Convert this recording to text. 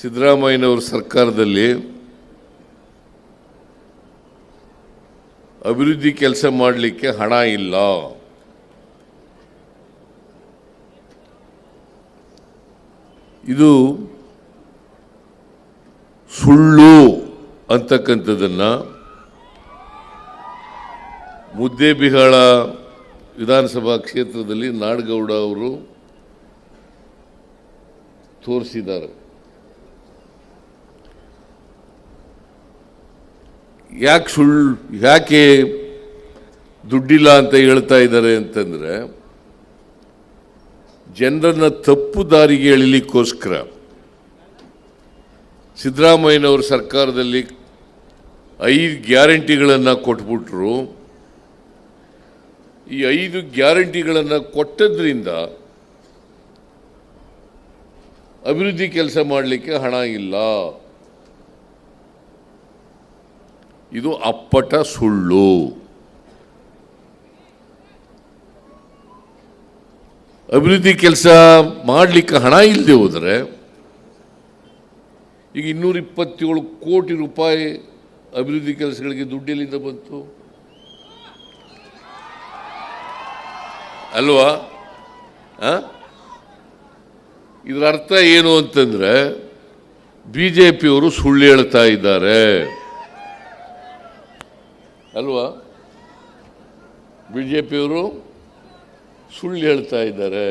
ಸಿದ್ದರಾಮಯ್ಯನವ್ರ ಸರ್ಕಾರದಲ್ಲಿ ಅಭಿವೃದ್ಧಿ ಕೆಲಸ ಮಾಡಲಿಕ್ಕೆ ಹಣ ಇಲ್ಲ. ಇದು ಸುಳ್ಳು ಅಂತಕ್ಕಂಥದ್ದನ್ನು ಮುದ್ದೇಬಿಹಾಳ ವಿಧಾನಸಭಾ ಕ್ಷೇತ್ರದಲ್ಲಿ ನಾಡಗೌಡ ಅವರು ತೋರಿಸಿದ್ದಾರೆ. ಯಾಕೆ ಸುಳ್ಳು ಯಾಕೆ ದುಡ್ಡಿಲ್ಲ ಅಂತ ಹೇಳ್ತಾ ಇದ್ದಾರೆ ಅಂತಂದರೆ ಜನರನ್ನು ತಪ್ಪು ದಾರಿಗೆ ಎಳಿಲಿಕ್ಕೋಸ್ಕರ ಸಿದ್ದರಾಮಯ್ಯನವ್ರ ಸರ್ಕಾರದಲ್ಲಿ ಐದು ಗ್ಯಾರಂಟಿಗಳನ್ನು ಕೊಟ್ಬಿಟ್ರು. ಈ ಐದು ಗ್ಯಾರಂಟಿಗಳನ್ನು ಕೊಟ್ಟದ್ರಿಂದ ಅಭಿವೃದ್ಧಿ ಕೆಲಸ ಮಾಡಲಿಕ್ಕೆ ಹಣ ಇಲ್ಲ. ಇದು ಅಪ್ಪಟ ಸುಳ್ಳು. ಅಭಿವೃದ್ಧಿ ಕೆಲಸ ಮಾಡಲಿಕ್ಕೆ ಹಣ ಇಲ್ಲದೆ ಹೋದರೆ ಈಗ ಇನ್ನೂರ ಇಪ್ಪತ್ತೇಳು ಕೋಟಿ ರೂಪಾಯಿ ಅಭಿವೃದ್ಧಿ ಕೆಲಸಗಳಿಗೆ ದುಡ್ಡೆಲ್ಲಿಂದ ಬಂತು. ಅಲ್ವಾ? ಇದರ ಅರ್ಥ ಏನು ಅಂತಂದ್ರೆ, ಬಿ ಜೆ ಪಿಯವರು ಸುಳ್ಳು ಹೇಳ್ತಾ ಇದ್ದಾರೆ. ಅಲ್ವಾ? ಬಿ ಜೆ ಪಿಯವರು ಸುಳ್ಳು ಹೇಳ್ತಾ ಇದ್ದಾರೆ.